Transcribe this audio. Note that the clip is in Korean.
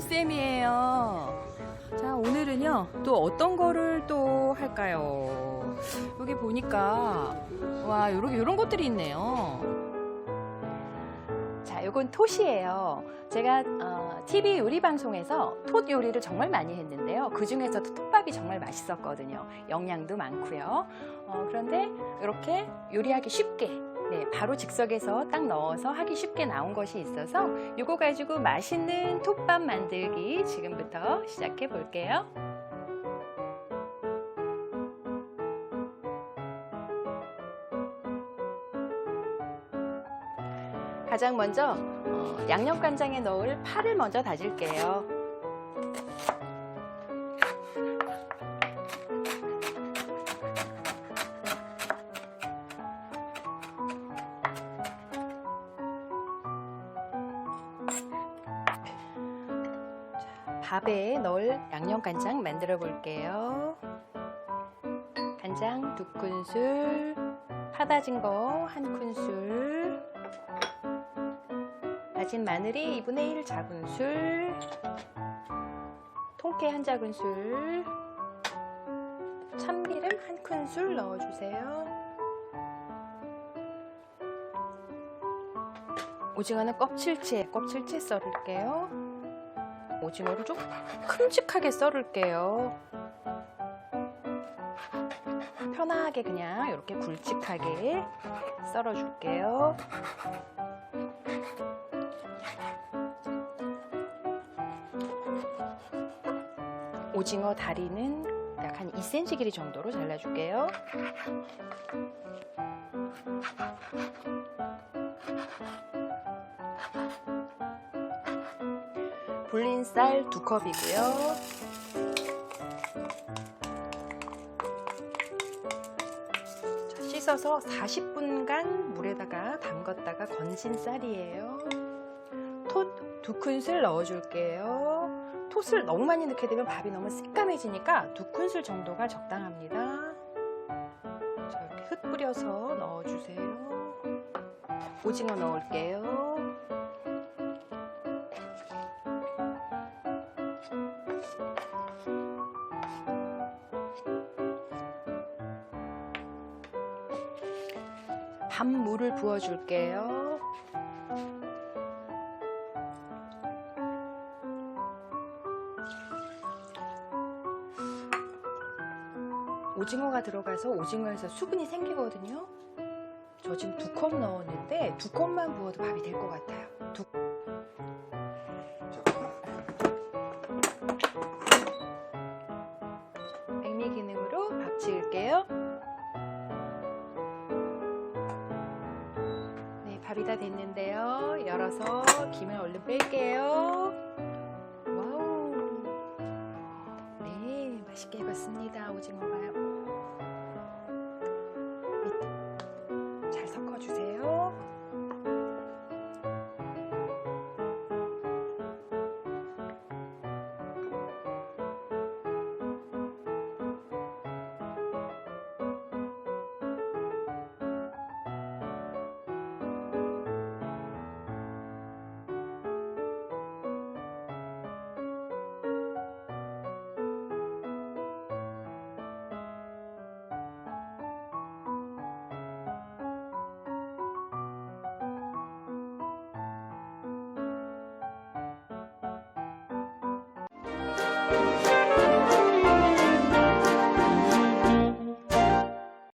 노쌤이에요. 자, 오늘은요, 또 어떤 거를 또 할까요? 여기 보니까, 와, 요런, 요런 것들이 있네요. 자, 요건 톳이에요. 제가 어, TV 요리 방송에서 톳 요리를 정말 많이 했는데요. 그 중에서도 톱밥이 정말 맛있었거든요. 영양도 많고요. 어, 그런데 이렇게 요리하기 쉽게 네, 바로 즉석에서 딱 넣어서 하기 쉽게 나온 것이 있어서 이거 가지고 맛있는 톱밥 만들기 지금부터 시작해 볼게요. 가장 먼저 어, 양념간장에 넣을 파를 먼저 다질게요. 밥에 넣을 양념간장 만들어 볼게요. 간장 두 큰술, 파 다진 거한 큰술, 다진 마늘이 2분의 1 작은술, 통깨 한 작은술, 참기름 한 큰술 넣어주세요. 오징어는 껍질째, 껍질째 썰을게요. 오징어를 좀 큼직하게 썰을게요. 편하게 그냥 이렇게 굵직하게 썰어줄게요. 오징어 다리는 약 한 2cm 길이 정도로 잘라줄게요. 불린 쌀두 컵이고요. 자, 씻어서 40분간 물에다가 담갔다가 건진 쌀이에요. 톳 두 큰술 넣어줄게요. 톳을 너무 많이 넣게 되면 밥이 너무 새까매지니까 두 큰술 정도가 적당합니다. 자, 이렇게 흙 뿌려서 넣어주세요. 오징어 넣을게요. 밥물을 부어줄게요. 오징어가 들어가서 오징어에서 수분이 생기거든요. 저 지금 두 컵 넣었는데 두 컵만 부어도 밥이 될 것 같아요. 두... 백미 기능으로 밥 지을게요. 밥이 다 됐는데요. 열어서 김을 얼른 뺄게요. 와우. 네, 맛있게 익었습니다. 오징어가. 밑-